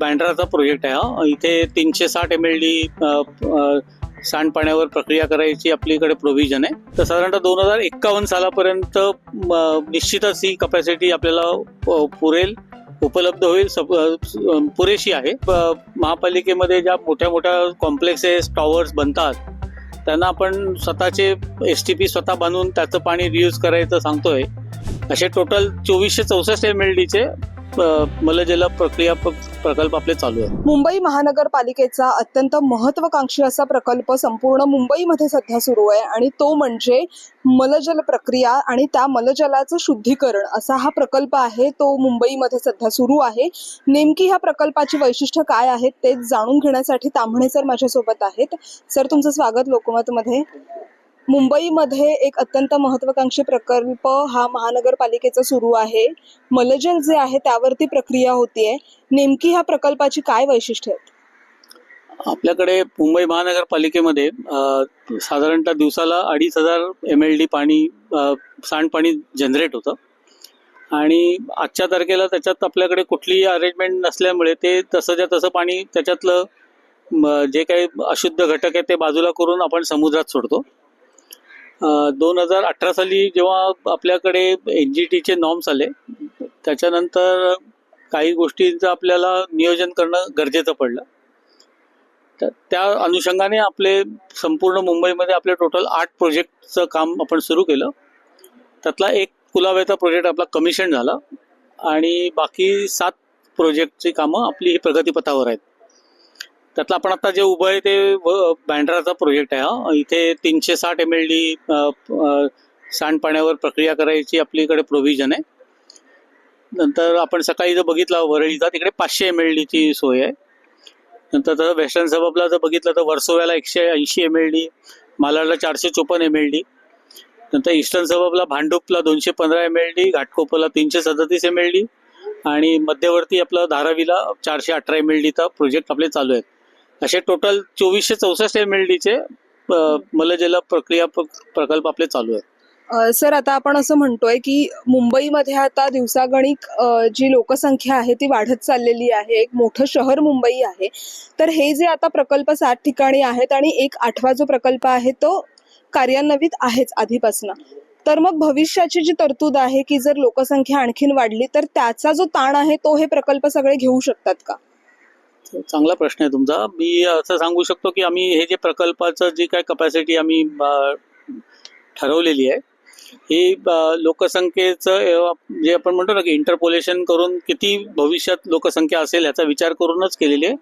बँड्राचा project आहे हा. इथे तीनशे साठ एम एल डी सांडपाण्यावर प्रक्रिया करायची आपल्याकडे प्रोव्हिजन आहे. तर साधारणतः दोन हजार एक्कावन्न सालापर्यंत निश्चितच ही कपॅसिटी आपल्याला पुरेल उपलब्ध होईल पुरेशी आहे. महापालिकेमध्ये ज्या मोठ्या मोठ्या कॉम्प्लेक्सेस टॉवर्स बनतात त्यांना आपण स्वतःचे एस टी पी स्वतः बांधून त्याचं पाणी रियूज करायचं सांगतोय. असे टोटल चोवीसशे चौसष्ट एम एल डीचे मलजला प्रक्रिया प्रकल्प आपले चालू आहे. मुंबई महानगरपालिकेचा अत्यंत महत्वाकांक्षी असा प्रकल्प संपूर्ण मुंबईमध्ये सध्या सुरू आहे आणि तो म्हणजे मलजल प्रक्रिया आणि त्या मलजलाचं शुद्धीकरण असा हा प्रकल्प आहे. तो मुंबईमध्ये सध्या सुरू आहे. नेमकी ह्या प्रकल्पाची वैशिष्ट्य काय आहेत ते जाणून घेण्यासाठी तांभणे सर माझ्यासोबत आहेत. सर तुमचं स्वागत लोकमतमध्ये. मुंबईमध्ये एक अत्यंत महत्वाकांक्षी प्रकल्प हा महानगरपालिकेचा सुरू आहे. मलजल जे आहे त्यावरती प्रक्रिया होतीये. नेमकी ह्या प्रकल्पाची काय वैशिष्ट्य आहेत? आपल्याकडे मुंबई महानगरपालिकेमध्ये साधारणतः दिवसाला अडीच हजार एम एल डी पाणी सांडपाणी जनरेट होतं. आणि आजच्या तारखेला त्याच्यात आपल्याकडे कुठलीही अरेंजमेंट नसल्यामुळे ते तसंच्या तसं पाणी त्याच्यातलं जे काही अशुद्ध घटक आहे ते बाजूला करून आपण समुद्रात सोडतो. दोन हजार अठरा साली जेव्हा आपल्याकडे एन जी टीचे नॉर्म्स आले त्याच्यानंतर काही गोष्टींचं आपल्याला नियोजन करणं गरजेचं पडलं. तर त्या अनुषंगाने आपले संपूर्ण मुंबईमध्ये आपले टोटल आठ प्रोजेक्टचं काम आपण सुरू केलं. त्यातला एक कुलाव्याचा प्रोजेक्ट आपला कमिशन झाला आणि बाकी सात प्रोजेक्टची कामं आपली ही प्रगतीपथावर आहेत. त्यातलं आपण आता जे उभं आहे ते बँड्राचा प्रोजेक्ट आहे हा. इथे तीनशे साठ एम एल डी सांडपाण्यावर प्रक्रिया करायची आपल्याकडे प्रोव्हिजन आहे. नंतर आपण सकाळी जर बघितलं वरळीचा तिकडे पाचशे एम एल डीची सोय आहे. नंतर तसं वेस्टर्न सबबला जर बघितलं तर वर्सोव्याला एकशे ऐंशी एम एल डी मालाडला चारशे चोपन्न एम एल डी नंतर ईस्टर्न सबबला भांडूपला दोनशे पंधरा एम एल डी घाटकोपरला तीनशे सदतीस एम एल डी आणि मध्यवर्ती आपलं धारावीला चारशे अठरा एम एल डीचा प्रोजेक्ट आपले चालू आहेत. असे टोटल चोवीसशे चौसष्ट एम एल डीचे मलजल प्रक्रिया प्रकल्प आपले चालू आहेत. सर आता आपण असं म्हणतोय की मुंबईमध्ये आता दिवसागणिक जी लोकसंख्या आहे ती वाढत चाललेली आहे. एक मोठं शहर मुंबई आहे. तर हे जे आता प्रकल्प सात ठिकाणी आहेत आणि एक आठवा जो प्रकल्प आहे तो कार्यान्वित आहेच आधीपासून. तर मग भविष्याची जी तरतूद आहे की जर लोकसंख्या आणखीन वाढली तर त्याचा जो ताण आहे तो हे प्रकल्प सगळे घेऊ शकतात का? चांगला प्रश्न आहे तुमचा. मी असं सांगू शकतो की आम्ही हे जे प्रकल्पाचं जी काय कपॅसिटी आम्ही ठरवलेली आहे ही लोकसंख्येचं जे आपण म्हणतो ना की इंटरपोलेशन करून किती भविष्यात लोकसंख्या असेल याचा विचार करूनच केलेली आहे.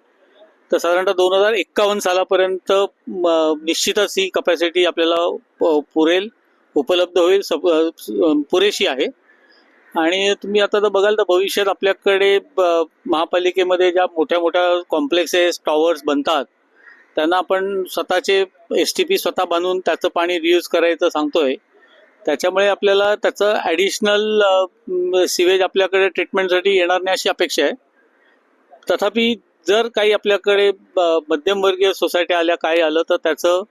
तर साधारणतः दोन हजार एक्कावन्न सालापर्यंत निश्चितच ही कपॅसिटी आपल्याला प- पुरेल उपलब्ध होईल सप- पुरेशी आहे. आणि तुम्ही आता जर बघाल तर भविष्यात आपल्याकडे ब- महापालिकेमध्ये ज्या मोठ्या मोठ्या कॉम्प्लेक्सेस टॉवर्स बनतात त्यांना आपण स्वतःचे एस टी पी स्वतः बांधून त्याचं पाणी रियूज करायचं सांगतोय. त्याच्यामुळे आपल्याला त्याचं ॲडिशनल सिवेज आपल्याकडे ट्रीटमेंटसाठी येणार नाही अशी अपेक्षा आहे. तथापि जर काही आपल्याकडे ब- मध्यमवर्गीय सोसायटी आल्या काय आलं तर त्याचं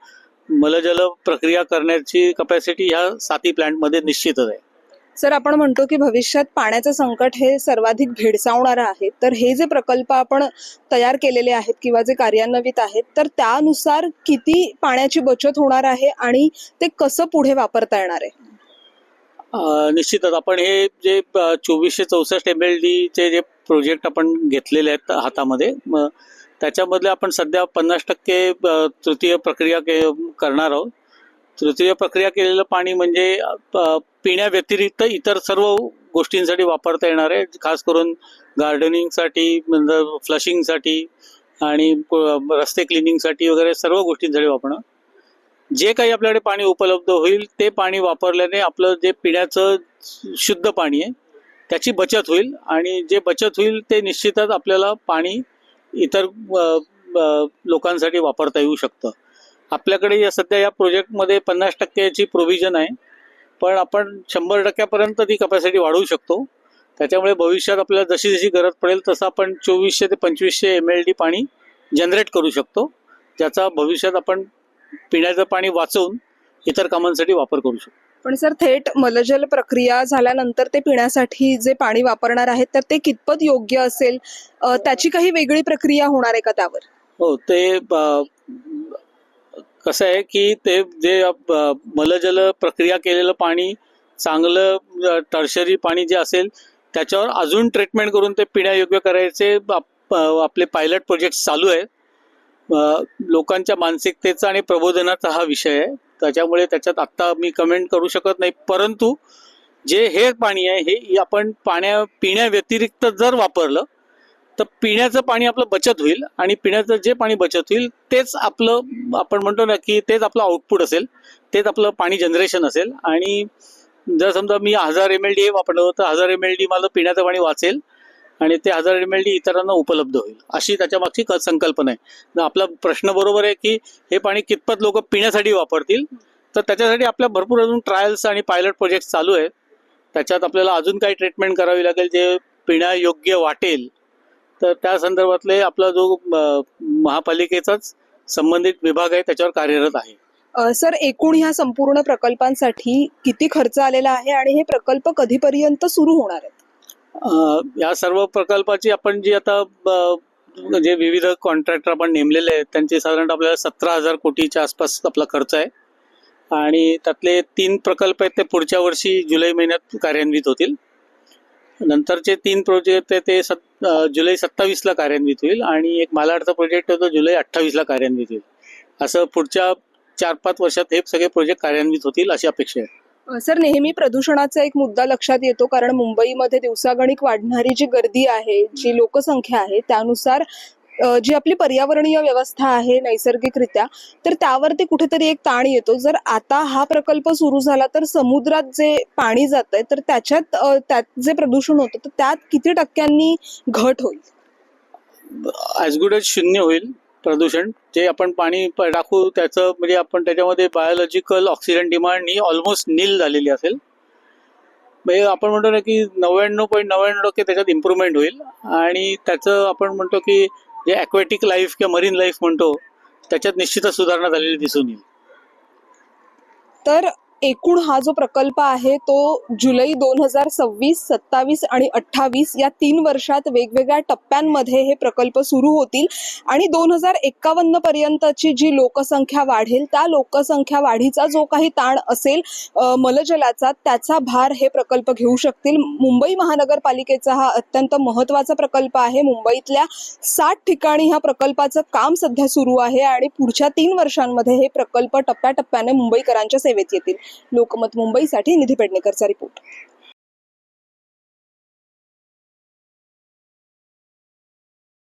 मलजल प्रक्रिया करण्याची कपॅसिटी ह्या साती प्लॅन्टमध्ये निश्चितच आहे. सर आपण म्हणतो की भविष्यात पाण्याचं संकट हे सर्वाधिक भेडसावणारं आहे. तर हे जे प्रकल्प आपण तयार केलेले आहेत किंवा जे कार्यान्वित आहेत तर त्यानुसार किती पाण्याची बचत होणार आहे आणि ते कसं पुढे वापरता येणार आहे? निश्चितच. आपण हे जे चोवीसशे चौसष्ट एम एल डीचे जे प्रोजेक्ट आपण घेतलेले आहेत हातामध्ये त्याच्यामधले आपण सध्या पन्नास टक्के तृतीय प्रक्रिया के करणार आहोत. तृतीय प्रक्रिया केलेलं पाणी म्हणजे पिण्याव्यतिरिक्त इतर सर्व गोष्टींसाठी वापरता येणार आहे खास करून गार्डनिंगसाठी म्हणजे फ्लशिंगसाठी आणि रस्ते क्लिनिंगसाठी वगैरे सर्व गोष्टींसाठी वापरणं. जे काही आपल्याकडे पाणी उपलब्ध होईल ते पाणी वापरल्याने आपलं जे पिण्याचं शुद्ध पाणी आहे त्याची बचत होईल आणि जे बचत होईल ते निश्चितच आपल्याला पाणी इतर लोकांसाठी वापरता येऊ शकतं. आपल्याकडे या सध्या या प्रोजेक्टमध्ये पन्नास टक्क्याची प्रोव्हिजन आहे. पण आपण शंभर टक्क्यापर्यंत ती कपॅसिटी वाढवू शकतो. त्याच्यामुळे भविष्यात आपल्याला जशी जशी गरज पडेल तसं आपण चोवीसशे ते पंचवीसशे एम एल डी पाणी जनरेट करू शकतो. ज्याचा भविष्यात आपण पिण्याचं पाणी वाचवून इतर कामांसाठी वापर करू शकतो. पण सर थेट मलजल प्रक्रिया झाल्यानंतर ते पिण्यासाठी जे पाणी वापरणार आहेत तर ते कितपत योग्य असेल? त्याची काही वेगळी प्रक्रिया होणार आहे का त्यावर? हो ते कसं आहे की ते जे मलजल प्रक्रिया केलेलं पाणी चांगलं टर्शरी पाणी जे असेल त्याच्यावर अजून ट्रीटमेंट करून ते पिण्यायोग्य करायचे आप- आपले पायलट प्रोजेक्ट चालू आहे लोकांच्या मानसिकतेचा आणि प्रबोधनाचा हा विषय आहे. त्याच्यामुळे त्याच्यात आत्ता मी कमेंट करू शकत नाही. परंतु जे हे पाणी आहे हे आपण पाण्या पिण्याव्यतिरिक्त जर वापरलं तर पिण्याचं पाणी आपलं बचत होईल आणि पिण्याचं जे पाणी बचत होईल तेच आपलं आपण म्हणतो ना की तेच आपलं आउटपुट असेल तेच आपलं पाणी जनरेशन असेल. आणि जर समजा मी हजार एम एल डी वापरलं तर हजार एम एल डी मला पिण्याचं पाणी वाचेल आणि ते हजार एम एल डी इतरांना उपलब्ध होईल. अशी त्याच्या मागची संकल्पना आहे. आपला प्रश्न बरोबर आहे की हे पाणी कितपत लोक पिण्यासाठी वापरतील? तर त्याच्यासाठी आपल्या भरपूर अजून ट्रायल्स आणि पायलट प्रोजेक्ट चालू आहेत. त्याच्यात आपल्याला अजून काही ट्रीटमेंट करावी लागेल जे पिण्यायोग्य वाटेल. तर त्या संदर्भातले आपला जो महापालिकेचाच संबंधित विभाग आहे त्याच्यावर कार्यरत आहे. सर एकूण ह्या संपूर्ण प्रकल्पांसाठी किती खर्च आलेला आहे आणि हे प्रकल्प कधीपर्यंत सुरू होणार आहेत? या सर्व प्रकल्पाची आपण जी आता जे विविध कॉन्ट्रॅक्टर आपण नेमलेले आहेत त्यांचे साधारण आपल्याला सतरा हजार कोटीच्या आसपास आपला खर्च आहे. आणि त्यातले तीन प्रकल्प आहेत ते पुढच्या वर्षी जुलै महिन्यात कार्यान्वित होतील. नंतरचे तीन प्रोजेक्ट आहे ते सत जुलै सत्तावीसला कार्यान्वित होईल आणि एक मालाडचा प्रोजेक्ट होतो जुलै अठ्ठावीसला कार्यान्वित होईल. असं पुढच्या चार पाच वर्षात हे सगळे प्रोजेक्ट कार्यान्वित होतील अशी अपेक्षा आहे. सर नेहमी प्रदूषणाचा एक मुद्दा लक्षात येतो कारण मुंबईमध्ये दिवसागणिक वाढणारी जी गर्दी आहे जी लोकसंख्या आहे त्यानुसार जी आपली पर्यावरणीय व्यवस्था आहे नैसर्गिकरित्या तर त्यावरती कुठेतरी एक ताण येतो. जर आता हा प्रकल्प सुरू झाला तर समुद्रात जे पाणी जात आहे तर त्याच्यात त्यात जे प्रदूषण होतं तर त्यात किती टक्क्यांनी घट होईल? ॲज गुड एज शून्य होईल प्रदूषण. जे आपण पाणी टाकू त्याचं म्हणजे आपण त्याच्यामध्ये बायोलॉजिकल ऑक्सिजन डिमांड ही ऑलमोस्ट नील झालेली असेल. म्हणजे आपण म्हणतो ना की नव्याण्णव पॉईंट नव्याण्णव टक्के त्याच्यात इम्प्रूव्हमेंट होईल. आणि त्याचं आपण म्हणतो की जे ॲक्वॅटिक लाईफ किंवा मरीन लाईफ म्हणतो त्याच्यात निश्चितच सुधारणा झालेली दिसून येईल. तर एकूण हा जो प्रकल्प आहे तो जुलै दोन हजार सव्वीस सत्तावीस आणि अठ्ठावीस या तीन वर्षात वेगवेगळ्या टप्प्यांमध्ये हे प्रकल्प सुरू होतील. आणि दोन हजार एक्कावन्न पर्यंतची जी लोकसंख्या वाढेल त्या लोकसंख्या वाढीचा जो काही ताण असेल मलजलाचा त्याचा भार हे प्रकल्प घेऊ शकतील. मुंबई महानगरपालिकेचा हा अत्यंत महत्त्वाचा प्रकल्प आहे. मुंबईतल्या सात ठिकाणी ह्या प्रकल्पाचं काम सध्या सुरू आहे आणि पुढच्या तीन वर्षांमध्ये हे प्रकल्प टप्प्याटप्प्याने मुंबईकरांच्या सेवेत येतील. लोकमत मुंबईसाठी निधी पेडणेकरचा रिपोर्ट.